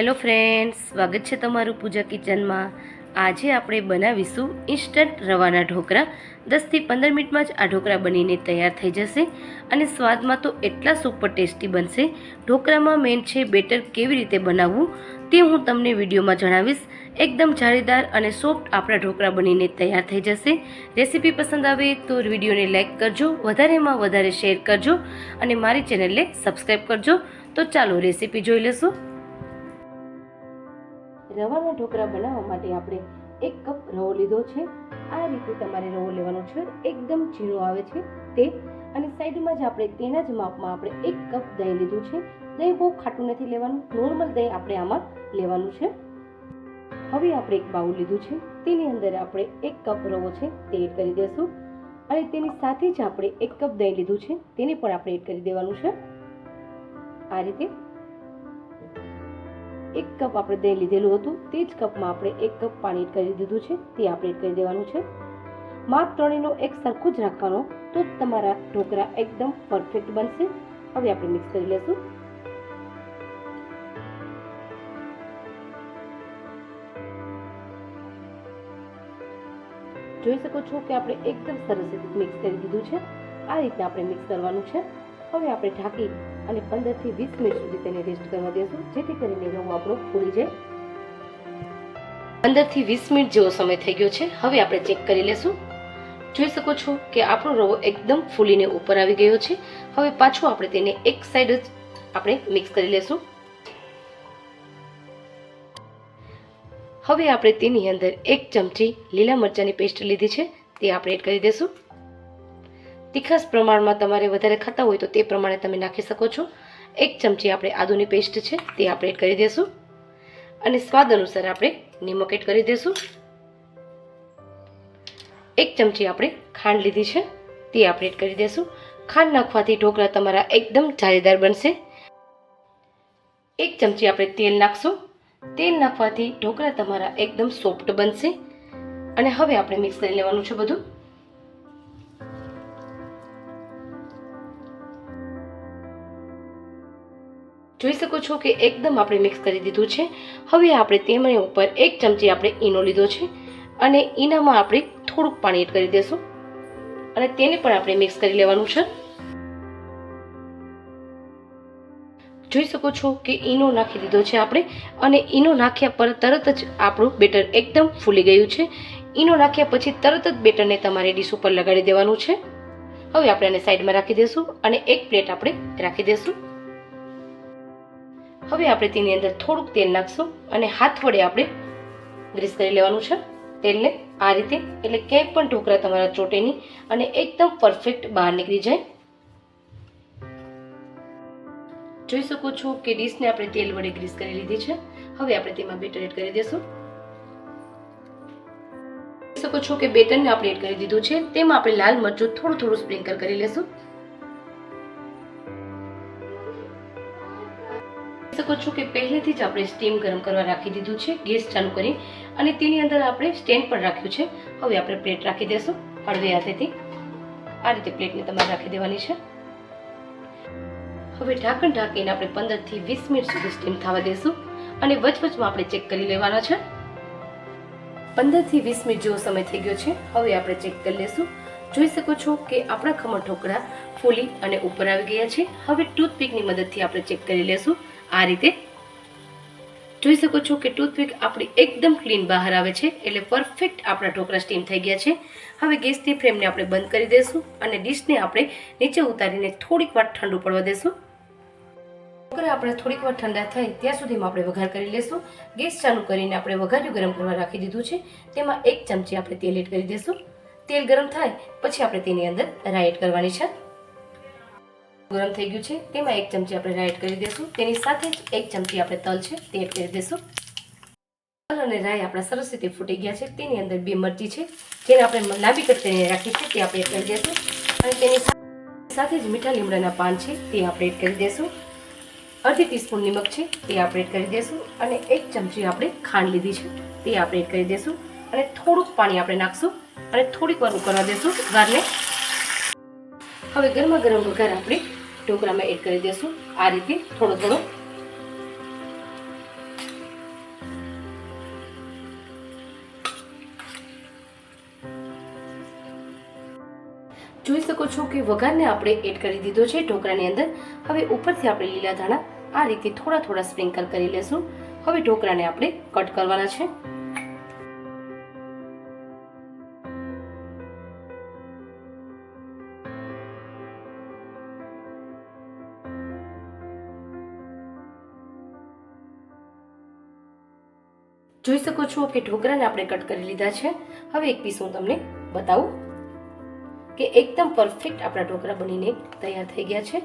Hello friends, સ્વાગત છે તમારું પૂજા કિચનમાં. આજે આપણે બનાવીશું ઇન્સ્ટન્ટ રવાના ઢોકળા દસથી પંદર મિનિટમાં જ આ ઢોકળા બનીને તૈયાર થઈ જશે અને સ્વાદમાં તો એટલા સુપર ટેસ્ટી બનશે. ઢોકળામાં મેન છે બેટર કેવી રીતે બનાવવું તે હું તમને વિડીયોમાં જણાવીશ. એકદમ જાળીદાર અને સોફ્ટ આપણા ઢોકળા બનીને તૈયાર થઈ જશે. રેસીપી પસંદ આવે તો વિડીયોને લાઇક કરજો, વધારેમાં વધારે શેર કરજો અને મારી ચેનલને સબસ્ક્રાઈબ કરજો. તો ચાલો રેસીપી જોઈ લેશું રવાના ઢોકળા બનાવવા માટે આપણે એક કપ રવો લીધો છે. આ રીતે તમારે રવો લેવાનો છે. એકદમ ઝીણો આવે છે તે. અને સાઈડમાં જ આપણે તેના જ માપમાં આપણે એક કપ દહીં લીધું છે. દહીં બહુ ખાટું નથી લેવાનું. નોર્મલ દહીં આપણે આમાં લેવાનું છે. હવે આપણે એક બાઉલ લીધું છે. તેની અંદર આપણે એક કપ રવો છે તે એડ કરી દેશું. અને તેની સાથે જ આપણે એક કપ દહીં લીધું છે. તેને પણ આપણે એડ કરી દેવાનું છે. આ રીતે એક કપ આપણે દહીં લીધેલું હતું, તે જ કપમાં આપણે એક કપ પાણી કરી દીધું છે, તે આપણે કરી દેવાનું છે. માપ ત્રણેયનો એક સરખું જ રાખવાનો, તો તમારા ઢોકળા એકદમ પરફેક્ટ બનશે. હવે આપણે મિક્સ કરી લેશું. જોઈ શકો છો કે આપણે એકદમ સરસ રીતે મિક્સ કરી દીધું છે. આ રીતે આપણે મિક્સ કરવાનું છે. હવે આપણે ઢાંકી અને પંદરથી વીસ મિનિટ સુધી તેને રેસ્ટ કરવા દેશું, જેથી કરીને રવો આપણો ફૂલી જાય. પંદરથી વીસ મિનિટ જેવો સમય થઈ ગયો છે. હવે આપણે ચેક કરી લેશું. જોઈ શકો છો કે આપણો રવો એકદમ ફૂલીને ઉપર આવી ગયો છે. હવે પાછું આપણે તેને એક સાઈડ જ આપણે મિક્સ કરી લેશું. હવે આપણે તેની અંદર એક ચમચી લીલા મરચાંની પેસ્ટ લીધી છે. તે આપણે એડ કરી દેશું. તીખાસ પ્રમાણમાં તમારે વધારે ખાતા હોય તો તે પ્રમાણે તમે નાખી શકો છો. એક ચમચી આપણે આદુની પેસ્ટ છે, તે આપણે એડ કરી દઈશું અને સ્વાદ અનુસાર આપણે નિમક એડ કરી દઈશું એક ચમચી આપણે ખાંડ લીધી છે, તે આપણે એડ કરી દઈશું ખાંડ નાખવાથી ઢોકળા તમારા એકદમ જાળીદાર બનશે. એક ચમચી આપણે તેલ નાખશું. તેલ નાખવાથી ઢોકળા તમારા એકદમ સોફ્ટ બનશે. અને હવે આપણે મિક્સ કરી લેવાનું છે બધું. જોઈ શકો છો કે એકદમ આપણે મિક્સ કરી દીધું છે. હવે આપણે તેમણે ઉપર એક ચમચી આપણે ઈનો લીધો છે અને ઈનામાં આપણે થોડુંક પાણી એડ કરી દેશું. અને તેને પણ આપણે મિક્સ કરી લેવાનું છે. જોઈ શકો છો કે ઈનો નાખી દીધો છે આપણે અને ઈનો નાખ્યા પર તરત જ આપણું બેટર એકદમ ફૂલી ગયું છે. ઈનો નાખ્યા પછી તરત જ બેટરને તમારે ડીશ ઉપર લગાડી દેવાનું છે. હવે આપણે આને સાઈડમાં રાખી દઈશું અને એક પ્લેટ આપણે રાખી દઈશું હવે આપણે તેની અંદર થોડુંક તેલ નાખશું અને હાથ વડે આપણે ગ્રીસ કરી લેવાનું છે. તેલને આ રીતે એટલે ક્યાંય પણ ઢોકળા તમારા ચોટે નહીં અને એકદમ પરફેક્ટ બહાર નીકળી જાય. જોઈ શકો છો કે ડીશને આપણે તેલ વડે ગ્રીસ કરી લીધી છે. હવે આપણે તેમાં બેટર એડ કરી દઈશું શકો છો કે બેટરને આપણે એડ કરી દીધું છે. તેમાં આપણે લાલ મરચું થોડું થોડું સ્પ્રિંકલ કરી લેશું. શકો છો કે પહેલેથી જ આપણે સ્ટીમ ગરમ કરવા રાખી દીધું છે, ગેસ ચાલુ કરી અને તેની અંદર આપણે સ્ટેન્ડ પણ રાખ્યું છે. હવે આપણે પ્લેટ રાખી દેશું હળવે હાથેથી. આ રીતે પ્લેટને તમારે રાખી દેવાની છે. હવે ઢાંકણ ઢાંકીને આપણે પંદરથી વીસ મિનિટ સુધી સ્ટીમ થવા દેશું અને વચવચમાં આપણે ચેક કરી લેવાના છે. પંદરથી વીસ મિનિટ જેવો સમય થઈ ગયો છે. હવે આપણે ચેક કરી લેશું. જોઈ શકો છો કે આપણા ખમણ ઢોકળા ફૂલી અને ઉપર આવી ગયા છે. હવે ટૂથપીકની મદદથી આપણે ચેક કરી લેશું. આ રીતે જોઈ શકો છો કે ટૂથપીક આપણી એકદમ ક્લીન બહાર આવે છે, એટલે પરફેક્ટ આપણા ઢોકળા સ્ટીમ થઈ ગયા છે. હવે ગેસની ફ્લેમને આપણે બંધ કરી દઈશું અને ડીશને આપણે નીચે ઉતારીને થોડીક વાર ઠંડુ પડવા દઈશું ઢોકળા આપણે થોડીક વાર ઠંડા થાય ત્યાં સુધીમાં આપણે વઘાર કરી લઈશું ગેસ ચાલુ કરીને આપણે વઘાર્યું ગરમ કરવા રાખી દીધું છે. તેમાં એક ચમચી આપણે તેલ એડ કરી દઈશું તેલ ગરમ થાય પછી આપણે તેની અંદર રાઈ એડ કરવાની છે. ગરમ થઈ ગયું છે. તેમાં એક ચમચી આપણે રાઈ કરી દઈશું તેની સાથે જ એક ચમચી આપણે તલ છે, તે એડ કરી દઈશું તલ અને રાઈ આપણા સરસ રીતે ફૂટી ગયા છે. તેની અંદર બે મરચી છે, જેને આપણે લાંબી કરીને રાખી છે, તે આપણે એડ કરી દઈશું અને તેની સાથે જ મીઠા લીમડાના પાન છે, તે આપણે એડ કરી દઈશું અડધી ટીસ્પૂન નિમક છે, તે આપણે એડ કરી દઈશું અને એક ચમચી આપણે ખાંડ લીધી છે, તે આપણે એડ કરી દઈશું અને થોડુંક પાણી આપણે નાખશું. અને થોડીક વાર ઉકળવા દઈશું ગારને. હવે ગરમા ગરમ વઘાર આપણે ઢોકળામાં એડ કરી દઈશું આ રીતે થોડો થોડો. જોઈ શકો છો કે વઘારને આપણે એડ કરી દીધો છે ઢોકળાની અંદર. હવે ઉપરથી આપણે લીલા ધાણા આ રીતે થોડા થોડા સ્પ્રિંકલ કરી લેશું. હવે ઢોકળાને આપણે કટ કરવાના છે. જોઈ શકો છો કે ઢોકળાને આપણે કટ કરી લીધા છે. હવે એક પીસ હું તમને બતાવું કે એકદમ પરફેક્ટ આપણા ઢોકળા બનીને તૈયાર થઈ ગયા છે.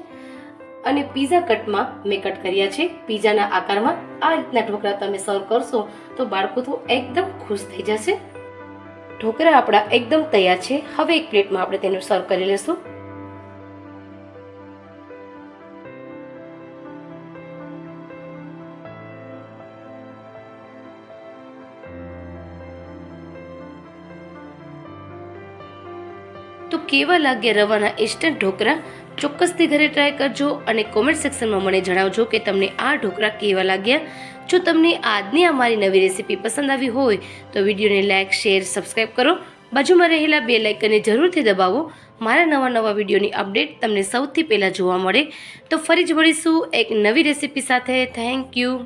અને પીઝા કટમાં મેં કટ કર્યા છે. પીઝાના આકારમાં આ રીતના ઢોકળા તમે સર્વ કરશો તો બાળકો તો એકદમ ખુશ થઈ જશે. ઢોકળા આપણા એકદમ તૈયાર છે. હવે એક પ્લેટમાં આપણે તેને સર્વ કરી લેશું. તો કેવા લાગ્યા રવાના ઇન્સ્ટન્ટ ઢોકળા ચોક્કસથી ઘરે ટ્રાય કરજો અને કોમેન્ટ સેક્શનમાં મને જણાવજો કે તમને આ ઢોકળા કેવા લાગ્યા. જો તમને આજની અમારી નવી રેસીપી પસંદ આવી હોય, તો વિડીયોને લાઇક શેર સબસ્ક્રાઈબ કરો. બાજુમાં રહેલા બે લાઇકનને જરૂરથી દબાવો. મારા નવા નવા વિડીયોની અપડેટ તમને સૌથી પહેલાં જોવા મળે. તો ફરી જ મળીશું એક નવી રેસીપી સાથે. Thank you